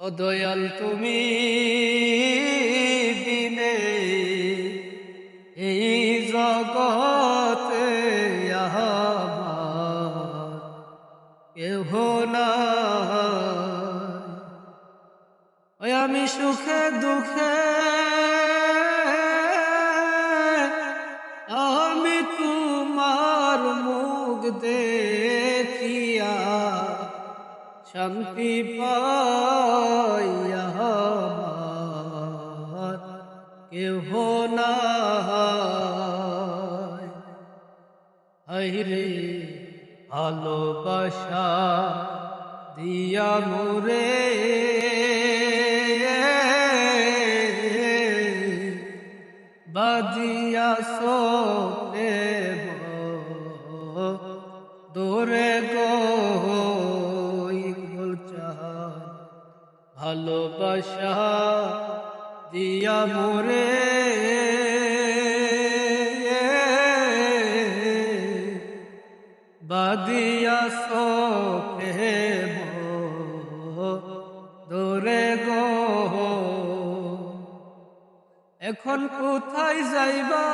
ও দয়াল তুমি বিনে এই জগতে কেহ না আমি সুখে দুঃখে আমি তোমার মুখ দেখিয়া শান্তি পাইয়া কেহ না রে ভালোবাসা দিয়া মোরে। বাজিয়া সোলে দূরে গো ইকবুল চান ভালোবাসা দিয়া মোরে। বাদিয়া সোফে দোরে গো। এখন কোথায় যাইবা?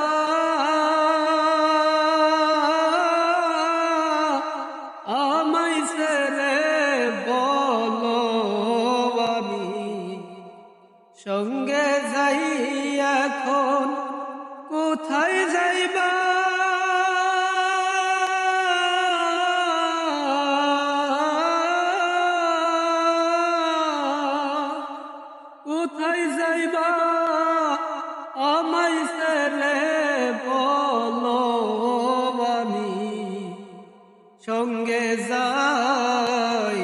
যাইবা আমায় আমি সঙ্গে যাই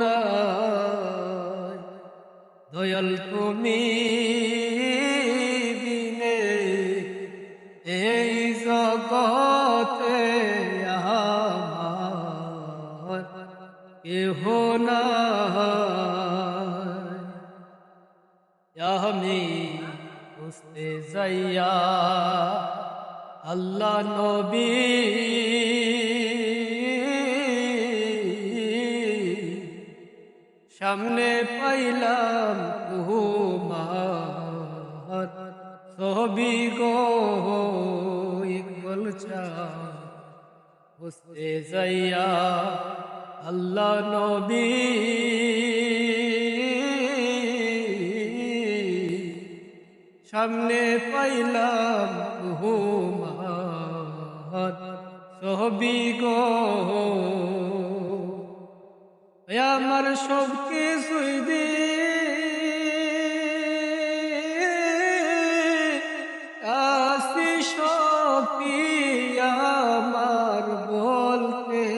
নাই। দয়াল তুমি আমি বুঝতে যাইয়া আল্লাহ নবী সামনে পাইলাম তোমার ছবি গো ইকবল চা বুঝতে যাইয়া আল্লাহ নবী সামনে পাইলাম হুমার ছবি গো। আমার সব কিছুই দে। আসি সপি আমার বলতে।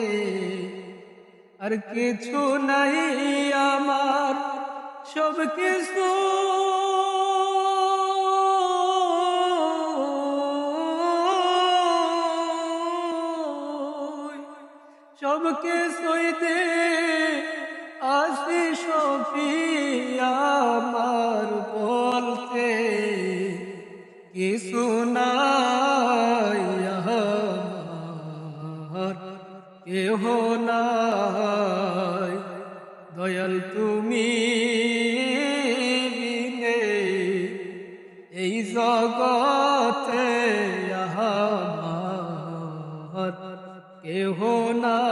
আর কিছু নাই আমার সব কিছু সব কিছুই দে আসি সপি কেহ নাই।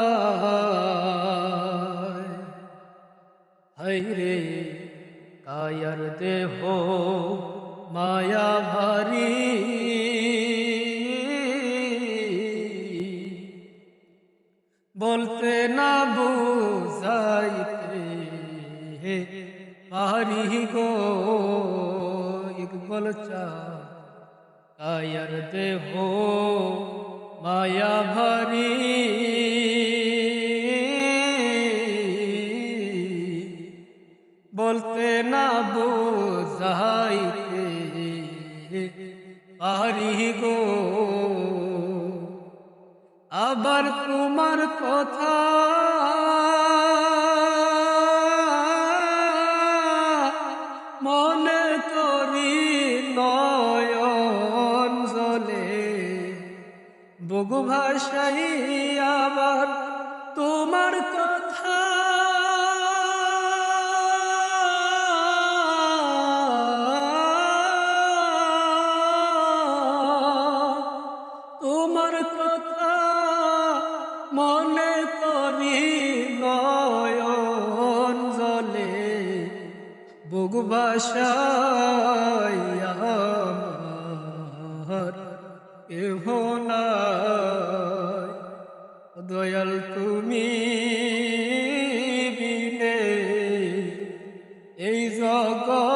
হাইরে কায়ার দেহ মায়া ভারী। বলতে না বুঝাইতে হে পারি গো, ইকবল চা, কায়ার দেহ মায়া ভারী। বলতে না বুঝাইতে পারি গো। আবার তোমার কথা মনে বুগু ভাষাই তোমার কথা। তোমার কথা মনে বুক বাসা দয়াল তুমি বিনে। এই জগৎ